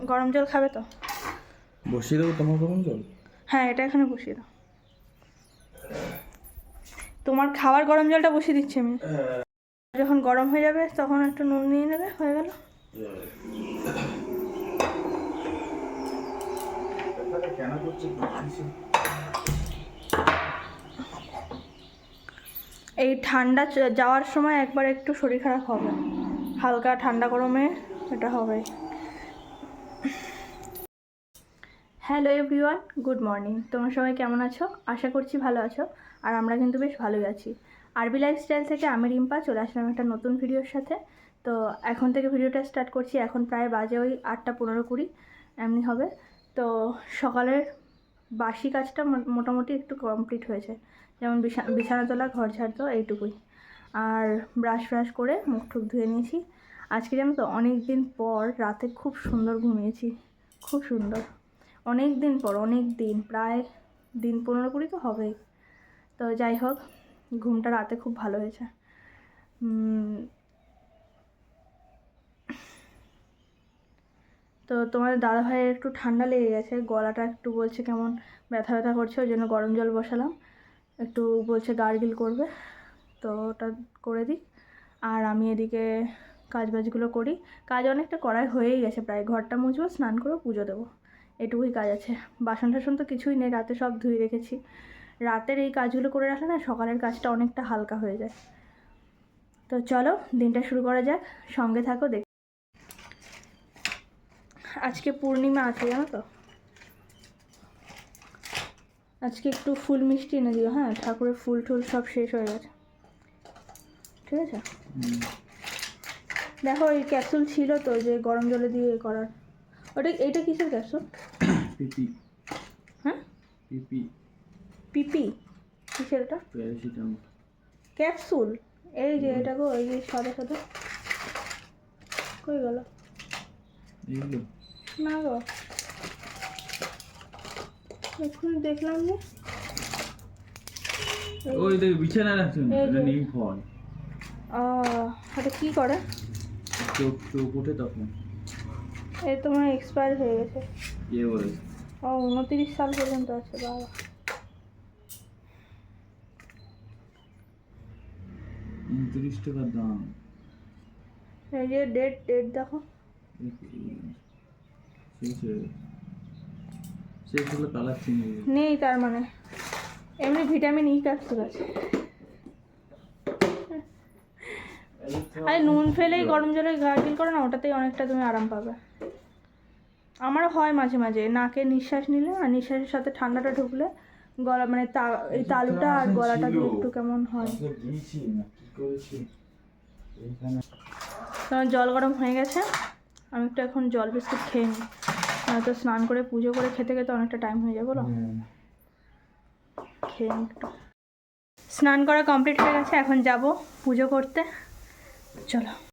গরম জল খাবে তো? বসিয়ে দেবো তোমার গরম জল? হ্যাঁ এটা এখানে বসিয়ে দাও। তোমার খাবার গরম জলটা বসিয়ে দিচ্ছি আমি। যখন গরম হয়ে যাবে তখন একটু নুন নিয়ে নেবে হয়ে গেল। এই ঠান্ডা যাওয়ার সময় একবার একটু শরীর খারাপ হবে। হালকা ঠান্ডা গরমে এটা হবে। হ্যালো এভরিওয়ান গুড মর্নিং তোমরা সবাই কেমন আছো? আশা করছি ভালো আছো, আর আমরা কিন্তু বেশ ভালোই আছি। আরবি লাইফস্টাইল থেকে আমি রিম্পা চলে আসলাম একটা নতুন ভিডিওর সাথে। তো এখন থেকে ভিডিওটা স্টার্ট করছি, এখন প্রায় বাজে ওই আটটা পনেরো কুড়ি, এমনি হবে। তো সকালের বাসি কাজটা মোটামুটি একটু কমপ্লিট হয়েছে। যেমন বিছা- বিছানা তোলা ঘর ঝাড় দেওয়া এইটুকুই। আর ব্রাশ ফ্রাশ করে মুখ টুক ধুয়ে নিয়েছি। আজকে জানো তো অনেক দিন পর রাতে খুব সুন্দর ঘুমিয়েছি, খুব সুন্দর। অনেক দিন পর অনেক দিন প্রায় দিন পনেরো কুড়ি তো হবেই। তো যাই হোক, ঘুমটা রাতে খুব ভালো হয়েছে। তো তোমার দাদা একটু ঠান্ডা লেগে গেছে, গলাটা একটু বলছে কেমন ব্যথা ব্যথা করছে, ওই জন্য গরম জল বসালাম। একটু বলছে গার্গিল করবে, তো ওটা করে দিই আর আমি এদিকে কাজ বাজগুলো করি। কাজ অনেকটা করাই হয়েই গেছে প্রায়। ঘরটা মুছবো, স্নান করে পুজো দেবো। এটুকুই কাজ আছে। বাসন টাসন তো কিছুই নেই, রাতে সব ধুয়ে রেখেছি। রাতের এই কাজগুলো করে রাখলে না, সকালের কাজটা অনেকটা হালকা হয়ে যায়। তো চলো, দিনটা শুরু করা যাক। সঙ্গে থাকো, দেখ আজকে পূর্ণিমা আছে, জানো তো? আজকে একটু ফুল মিষ্টি এনে দিও হ্যাঁ? ঠাকুরের ফুল টুল সব শেষ হয়ে গেছে। ঠিক আছে? দেখো এই ক্যাপসুল ছিল তো যে গরম জলে দিয়ে করার। ওটা এইটা কিসের ক্যাপসুল পিপি। হ্যাঁ? পিপি। পিপি। কিসের এটা? প্যারাসিটামল। ক্যাপসুল। এই যে এটা গো এই যে সাদা সাদা। কই গেল? না গো। এক্ষুনি দেখলাম যে ওই দেখ বিছানা রাখছেন এটা নিম ফল। আহ, এটা কি করে? চোখ চোখ ওঠে তখন? এই তোমার এক্সপায়ার হয়ে গেছে। বলেছে? ও উনত্রিশ সাল পর্যন্ত আছে বাবা। উনত্রিশ দাম। এই যে ডেট ডেট দেখো। শেষ হলে কালার চেঞ্জ নেই তার মানে। এমনি ভিটামিন ই ক্যাপসুল আছে। আরে নুন ফেলেই গরম জলে গার্গিল করো না ওটাতেই অনেকটা তুমি আরাম পাবে। আমার হয় মাঝে মাঝে নাকে নিঃশ্বাস নিলে আর নিঃশ্বাসের সাথে ঠান্ডাটা ঢুকলে গলা মানে এই তালুটা আর গলাটা একটু কেমন হয়। তোমার জল গরম হয়ে গেছে আমি একটু এখন জল বিস্কুট খেয়ে নিই। নয়তো স্নান করে পুজো করে খেতে খেতে অনেকটা টাইম হয়ে যাবে বলো? খেয়ে নিই একটু। স্নান করা কমপ্লিট হয়ে গেছে এখন যাব পুজো করতে। চলো।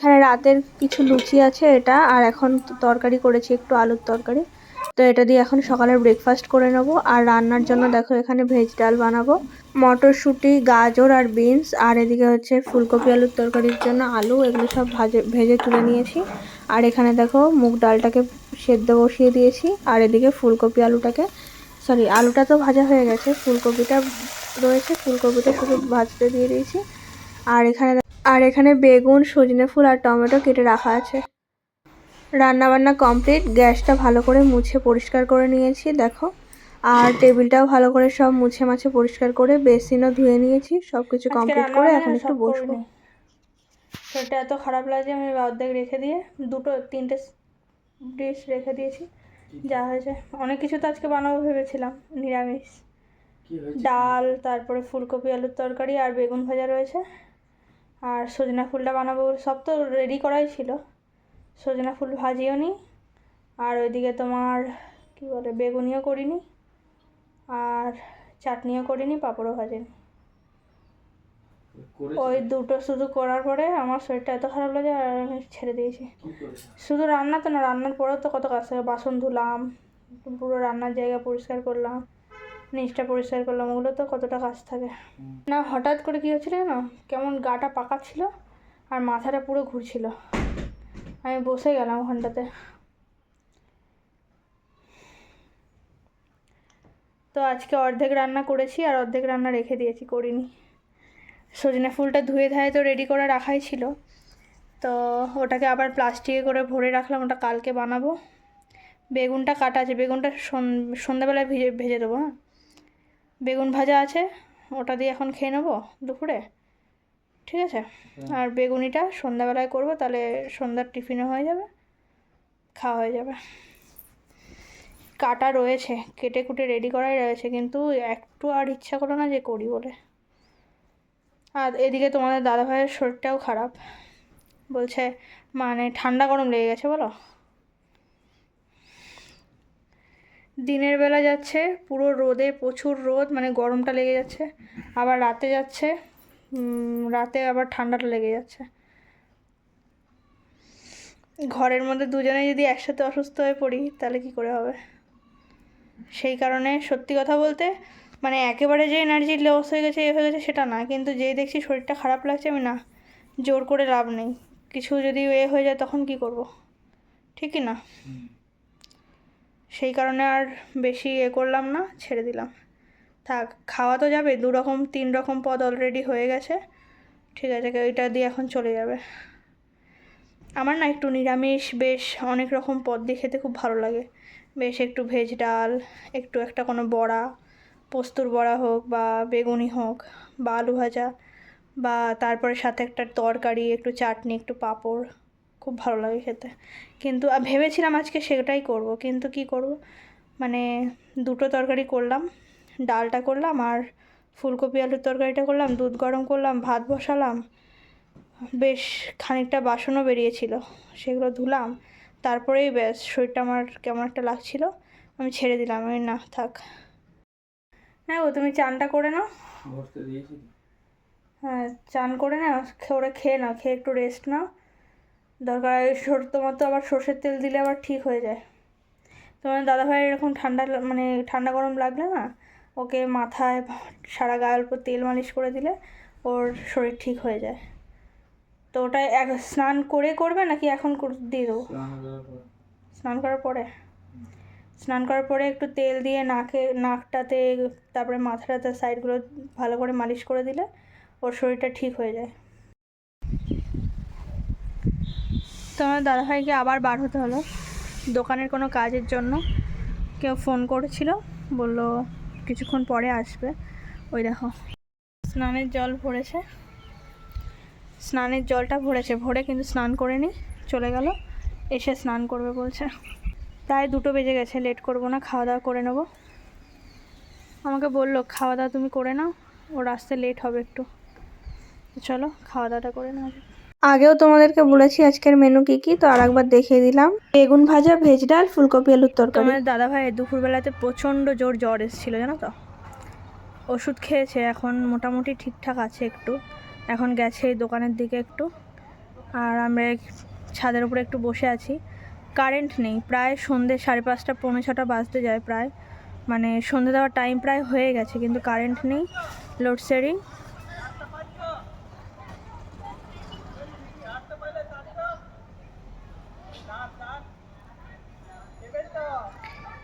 এখানে রাতের কিছু লুচি আছে এটা, আর এখন তরকারি করেছি একটু আলুর তরকারি। তো এটা দিয়ে এখন সকালের ব্রেকফাস্ট করে নেব। আর রান্নার জন্য দেখো এখানে ভেজ ডাল বানাবো। মটরশুঁটি, গাজর আর বিনস আর এদিকে হচ্ছে ফুলকপি আলুর তরকারির জন্য আলু, এগুলো সব ভাজে, ভেজে তুলে নিয়েছি। আর এখানে দেখো মুগ ডালটাকে সেদ্ধ বসিয়ে দিয়েছি, আর এদিকে ফুলকপি আলুটাকে সরি আলুটা তো ভাজা হয়ে গেছে, ফুলকপিটা রয়েছে, ফুলকপিটা শুধু ভাজতে দিয়ে দিয়েছি। আর এখানে আর এখানে বেগুন সজনে ফুল আর টমেটো কেটে রাখা আছে। রান্না বান্না কমপ্লিট। গ্যাসটা ভালো করে মুছে পরিষ্কার করে নিয়েছি দেখো। আর টেবিলটাও ভালো করে সব মুছে মাছে পরিষ্কার করে বেসিনও ধুয়ে নিয়েছি। সব কিছু কমপ্লিট করে এখন একটু বসবো। শরীরটা এত খারাপ লাগছে আমি অর্ধেক রেখে দিয়ে দুটো তিনটে ডিশ রেখে দিয়েছি। যা হয়েছে। অনেক কিছু তো আজকে বানাবো ভেবেছিলাম নিরামিষ। ডাল তারপরে ফুলকপি আলুর তরকারি আর বেগুন ভাজা রয়েছে। আর সজনা ফুলটা বানাবো সব তো রেডি করাই ছিল। সজনা ফুল ভাজিও নি আর ওইদিকে তোমার কি বলে বেগুনিও করিনি আর চাটনিও করিনি পাঁপড়ও ভাজিনি। ওই দুটো শুধু করার পরে আমার শরীরটা এত খারাপ লাগে আর আমি ছেড়ে দিয়েছি। শুধু রান্না তো না রান্নার পরেও তো কত কাজ থাকে বাসন ধুলাম পুরো রান্নার জায়গা পরিষ্কার করলাম নিচটা পরিষ্কার করলাম, ওগুলো তো কতটা কাজ থাকে। না, হঠাৎ করে কী হচ্ছিল না কেমন গাটা পাকাচ্ছিল আর মাথাটা পুরো ঘুরছিল। আমি বসে গেলাম ওখানটাতে তো আজকে অর্ধেক রান্না করেছি আর অর্ধেক রান্না রেখে দিয়েছি, করিনি। সজনে ফুলটা ধুয়ে ধায়ে তো রেডি করে রাখাই ছিল। তো ওটাকে আবার প্লাস্টিকে করে ভরে রাখলাম, ওটা কালকে বানাবো। বেগুনটা কাটা আছে, বেগুনটা সন- সন্ধ্যাবেলায় ভেজে ভেজে দেবো হ্যাঁ? বেগুন ভাজা আছে ওটা দিয়ে এখন খেয়ে নেব দুপুরে। ঠিক আছে? আর বেগুনিটা সন্ধ্যাবেলায় করব তাহলে সন্ধ্যার টিফিনও হয়ে যাবে খাওয়া হয়ে যাবে। কাটা রয়েছে কেটে কুটে রেডি করাই রয়েছে কিন্তু একটু আর ইচ্ছা করো না যে করি বলে। আর এদিকে তোমাদের দাদাভাইয়ের শরীরটাও খারাপ। বলছে মানে ঠান্ডা গরম লেগে গেছে বলো? দিনের বেলা যাচ্ছে, পুরো রোদে প্রচুর রোদ মানে গরমটা লেগে যাচ্ছে। আবার রাতে যাচ্ছে রাতে আবার ঠান্ডাটা লেগে যাচ্ছে। ঘরের মধ্যে দুজনে যদি একসাথে অসুস্থ হয়ে পড়ি, তাহলে কি করে হবে? সেই কারণে সত্যি কথা বলতে মানে একেবারে যে এনার্জি লস হয়ে গেছে, এ হয়ে গেছে, সেটা না। কিন্তু যেই দেখছি শরীরটা খারাপ লাগছে, আমি না, জোর করে লাভ নেই। কিছু যদি এ হয়ে যায়, তখন কি করব? ঠিকই না। সেই কারণে আর বেশি এ করলাম না, ছেড়ে দিলাম। থাক, খাওয়া তো যাবে, দু রকম, তিন রকম পদ অলরেডি হয়ে গেছে। ঠিক আছে, ওইটা দিয়ে এখন চলে যাবে। আমার না একটু নিরামিষ, বেশ অনেক রকম পদ দিয়ে খেতে খুব ভালো লাগে। বেশ একটু ভেজ ডাল, একটু একটা কোনো বড়া, পোস্তর বড়া হোক বা বেগুনি হোক, বা আলু ভাজা, বা তারপরে সাথে একটা তরকারি, একটু চাটনি, একটু পাঁপড়। খুব ভালো লাগে খেতে। কিন্তু ভেবেছিলাম আজকে সেটাই করব। কিন্তু কি করব? মানে দুটো তরকারি করলাম ডালটা করলাম আর ফুলকপি আলুর তরকারিটা করলাম দুধ গরম করলাম ভাত বসালাম। বেশ খানিকটা বাসনও বেরিয়েছিল সেগুলো ধুলাম। তারপরেই ব্যাস শরীরটা আমার কেমন একটা লাগছিল আমি ছেড়ে দিলাম। আমি না থাক। হ্যাঁ ও তুমি চানটা করে নাও। হ্যাঁ চান করে নাও ওরা খেয়ে নাও খেয়ে একটু রেস্ট নাও। দরকার হয় সর তোমার তো আবার সর্ষের তেল দিলে আবার ঠিক হয়ে যায়। তোমার দাদাভাই এরকম ঠান্ডা মানে ঠান্ডা গরম লাগলে না ওকে মাথায় সারা গায়ের উপর তেল মালিশ করে দিলে ওর শরীর ঠিক হয়ে যায়। তো ওটা এক স্নান করে করবে নাকি এখন দিয়ে দেবো? স্নান করার স্নান করার পরে? স্নান করার পরে একটু তেল দিয়ে নাকে নাকটাতে তারপরে মাথাটাতে সাইডগুলো ভালো করে মালিশ করে দিলে ওর শরীরটা ঠিক হয়ে যায়। তোমার দাদাভাইকে আবার বার হতে হলো। দোকানের কোনো কাজের জন্য কেউ ফোন করেছিল, বলল কিছুক্ষণ পরে আসবে। ওই দেখো, স্নানের জল ভরেছে। স্নানের জলটা ভরেছে, ভরে কিন্তু স্নান করেনি চলে গেল, এসে স্নান করবে বলছে। প্রায় দুটো বেজে গেছে, লেট করব না, খাওয়া দাওয়া করে নেব। আমাকে বলল, খাওয়া দাওয়া তুমি করে নাও, ওর আসতে লেট হবে একটু। চলো, খাওয়া দাওয়াটা করে নাও আগেও তোমাদেরকে বলেছি আজকের মেনু কি কি, তো আরেকবার দেখিয়ে দিলাম। বেগুন ভাজা, ভেজ ডাল, ফুলকপি, আলুর তরকারি। তোমার দাদা ভাই দুপুরবেলাতে প্রচণ্ড জোর জ্বর এসেছিল, জানো তো? ওষুধ খেয়েছে, এখন মোটামুটি ঠিকঠাক আছে একটু। এখন গেছে এই দোকানের দিকে একটু। আর আমরা ছাদের উপরে একটু বসে আছি। কারেন্ট নেই, প্রায় সন্ধে সাড়ে পাঁচটা, পৌনে ছটা বাজতে যায় প্রায়। মানে সন্ধে দেওয়ার টাইম প্রায় হয়ে গেছে, কিন্তু কারেন্ট নেই লোডশেডিং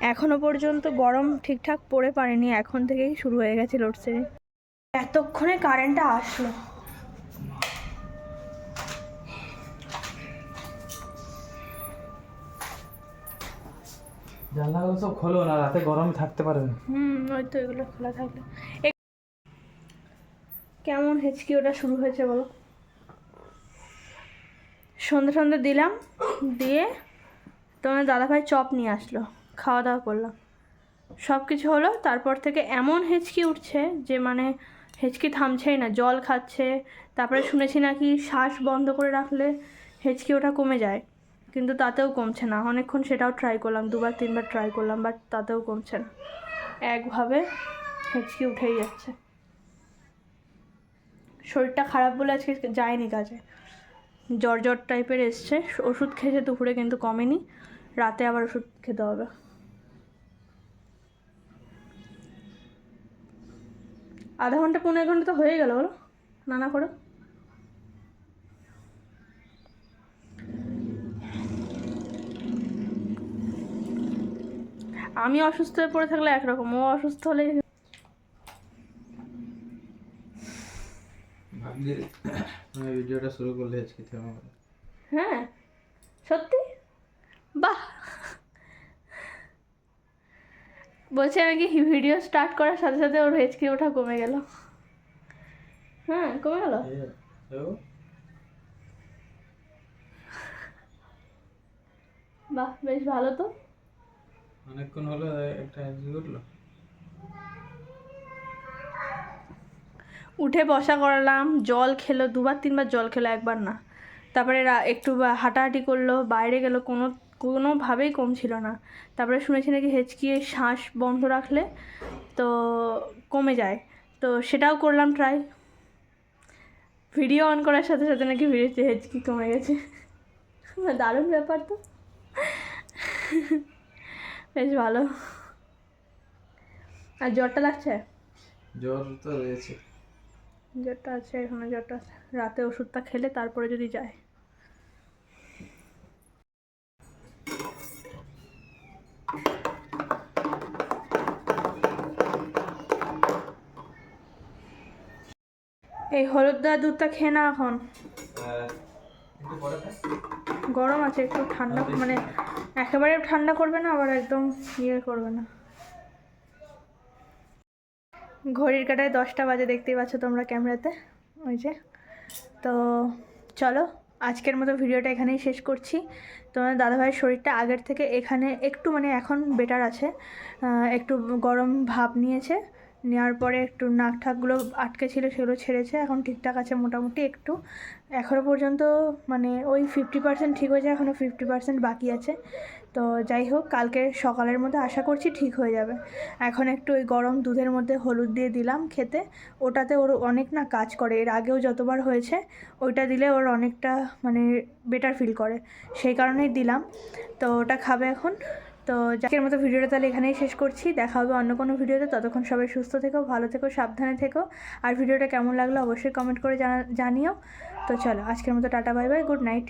এখনও পর্যন্ত গরম ঠিকঠাক পড়ে পারেনি এখন থেকেই শুরু হয়ে গেছে লোডশেডিং এতক্ষণে কারেন্টটা আসলো। জানলাগুলো সব খোলো না রাতে গরমে থাকতে পারবে হুম ওই তো এগুলো খোলা থাকলে। কেমন হেঁচকি ওটা শুরু হয়েছে বলো? সন্ধ্যে সন্ধ্যে দিলাম দিয়ে তোমার দাদাভাই চপ নিয়ে আসলো। খাওয়া দাওয়া করলাম। সব কিছু হলো, তারপর থেকে এমন হেঁচকি উঠছে যে মানে হেঁচকি থামছেই না, জল খাচ্ছে। তারপরে শুনেছি নাকি শ্বাস বন্ধ করে রাখলে হেঁচকি ওটা কমে যায়, কিন্তু তাতেও কমছে না। অনেকক্ষণ সেটাও ট্রাই করলাম, দুবার, তিনবার ট্রাই করলাম বাট তাতেও কমছে না। একভাবে হেঁচকি উঠেই যাচ্ছে। শরীরটা খারাপ বলে আজকে যায়নি কাজে। জ্বর জ্বর টাইপের এসছে, ওষুধ খেয়েছে দুপুরে কিন্তু কমেনি, রাতে আবার ওষুধ খেতে হবে। আধা ঘণ্টা পনেরো ঘণ্টা তো হয়ে গেল বলো। নানা করে। আমি অসুস্থ হয়ে পড়ে থাকলে একরকম ও অসুস্থ হলে ভিডিওটা শুরু করলে আজকে হ্যাঁ সত্যি? বাহ! বলছে নাকি ভিডিও স্টার্ট করার সাথে সাথে ওর হেঁচকি ওঠা কমে গেল? হ্যাঁ কমে গেল? বাহ বেশ ভালো তো। অনেকক্ষণ হলো একটা হেঁচকি উঠল। উঠে বসা করালাম জল খেলো দুবার তিনবার জল খেলো একবার না। তারপরে একটু হাঁটাহাঁটি করল বাইরে গেলো কোনো কোনোভাবেই কমছিল না। তারপরে শুনেছি নাকি হেঁচকিয়ে শ্বাস বন্ধ রাখলে তো কমে যায়। তো সেটাও করলাম ট্রাই ভিডিও অন করার সাথে সাথে নাকি ভিডিওতে হেঁচকি কমে গেছে। দারুণ ব্যাপার তো। বেশ ভালো। আর জ্বরটা লাগছে? জ্বর তো রয়েছে জ্বরটা আছে এখনও জ্বরটা আছে। রাতে ওষুধটা খেলে তারপরে যদি যায়। এই হলুদ দেওয়া দুধটা খেয়ে না এখন। গরম আছে একটু ঠান্ডা মানে একেবারে ঠান্ডা করবে না আবার একদম ইয়ে করবে না। ঘড়ির কাটায় দশটা বাজে দেখতেই পাচ্ছ তোমরা ক্যামেরাতে ওই যে। তো চলো আজকের মতো ভিডিওটা এখানেই শেষ করছি। তোমার দাদাভাইয়ের শরীরটা আগের থেকে এখানে একটু মানে এখন বেটার আছে। একটু গরম ভাব নিয়েছে। নেওয়ার পরে একটু নাক ঠাকগুলো আটকে ছিল সেগুলো ছেড়েছে। এখন ঠিকঠাক আছে মোটামুটি একটু। এখনও পর্যন্ত মানে ওই ফিফটি পার্সেন্ট ঠিক হয়েছে এখনও ফিফটি পার্সেন্ট বাকি আছে। তো যাই হোক, কালকে সকালের মধ্যে আশা করছি ঠিক হয়ে যাবে। এখন একটু ওই গরম দুধের মধ্যে হলুদ দিয়ে দিলাম খেতে। ওটাতে ওর অনেক না কাজ করে। এর আগেও যতবার হয়েছে, ওইটা দিলে ওর অনেকটা মানে বেটার ফিল করে। সেই কারণেই দিলাম। তো ওটা খাবে এখন। তো আজকের মতো ভিডিওটা তাহলে এখানেই শেষ করছি। দেখা হবে অন্য কোনো ভিডিওতে। ততক্ষণ সবাই সুস্থ থেকো, ভালো থেকো, সাবধানে থেকো। আর ভিডিওটা কেমন লাগল অবশ্যই কমেন্ট করে জানা জানিও। তো চলো, আজকের মতো tata, bye bye, good night.